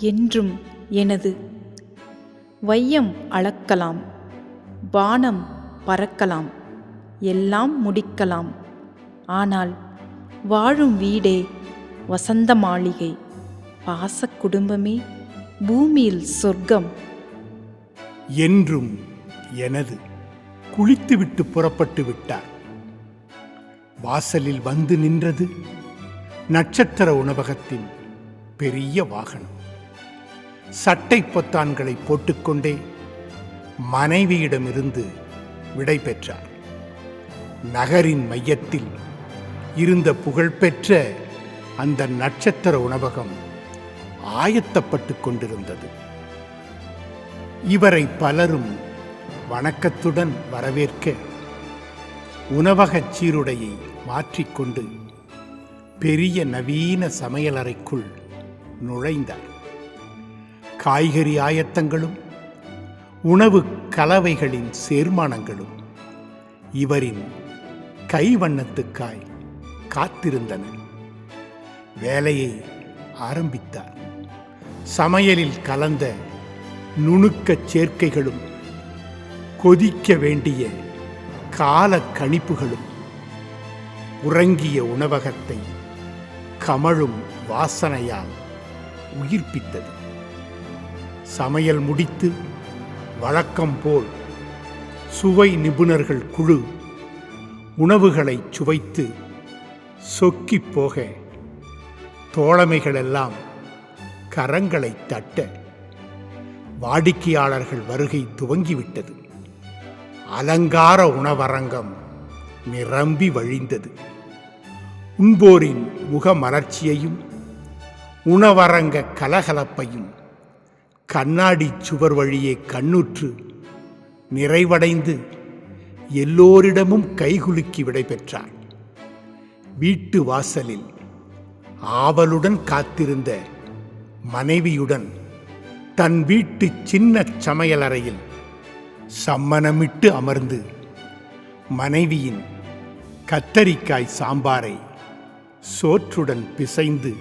என்றும் எனது. வையம் அளக்கலாம். வானம் பறக்கலாம். எல்லாம் முடிக்கலாம். ஆனால் வாழும் வீடே வசந்த மாளிகை. பாசக் குடும்பமே பூமியில் சொர்க்கம். என்றும் எனது குளித்துவிட்டு புறப்பட்டு விட்டார். வாசலில் வந்து நின்றது நட்சத்திர உணவகத்தின் பெரிய வாகனம். சட்டை பொத்தான்களை போட்டுக்கொண்டே மனைவியிடமிருந்து விடை பெற்றார் நகரின் மையத்தில் இருந்த புகழ்பெற்ற அந்த நட்சத்திர உணவகம் ஆயத்தப்பட்டு கொண்டிருந்தது. இவரை பலரும் வணக்கத்துடன் வரவேற்க உணவகச் சீருடையை மாற்றிக்கொண்டு பெரிய நவீன சமையலறைக்குள் நுழைந்தார். காய்கறி ஆயத்தங்களும் உணவு கலவைகளின் சேர்மானங்களும் இவரின் கைவண்ணத்துக்காய் காத்திருந்தன. வேலையை ஆரம்பித்தார். சமையலில் கலந்த நுணுக்கச் சேர்க்கைகளும் கொதிக்க வேண்டிய கால கணிப்புகளும் உறங்கிய உணவகத்தை கமழும் வாசனையால் உயிர்ப்பித்தது. சமையல் முடித்து வழக்கம் போல் சுவை நிபுணர்கள் குழு உணவுகளை சுவைத்து சொக்கிப் போக தோழமைகளெல்லாம் கரங்களை தட்ட வாடிக்கையாளர்கள் வருகை துவங்கிவிட்டது. அலங்கார உணவரங்கம் நிரம்பி வழிந்தது. உண்போரின் முகமலர்ச்சியையும் உணவரங்க கலகலப்பையும் கண்ணாடி சுவர் வழியே கண்ணுற்று நிறைவடைந்து எல்லோரிடமும் கைகுலுக்கி விடைபெற்றார் வீட்டு வாசலில் ஆவலுடன் காத்திருந்த மனைவியுடன் தன் வீட்டு சின்ன சமையலறையில் சம்மணமிட்டு அமர்ந்து மனைவியின் கத்தரிக்காய் சாம்பாரை சோற்றுடன் பிசைந்து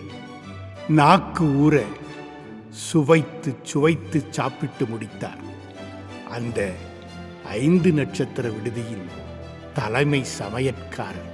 நாக்கு ஊற சுவைத்து சுவைத்து சாப்பிட்டு முடித்தார். அந்த ஐந்து நட்சத்திர விடுதியின் தலைமை சமையற்காரர்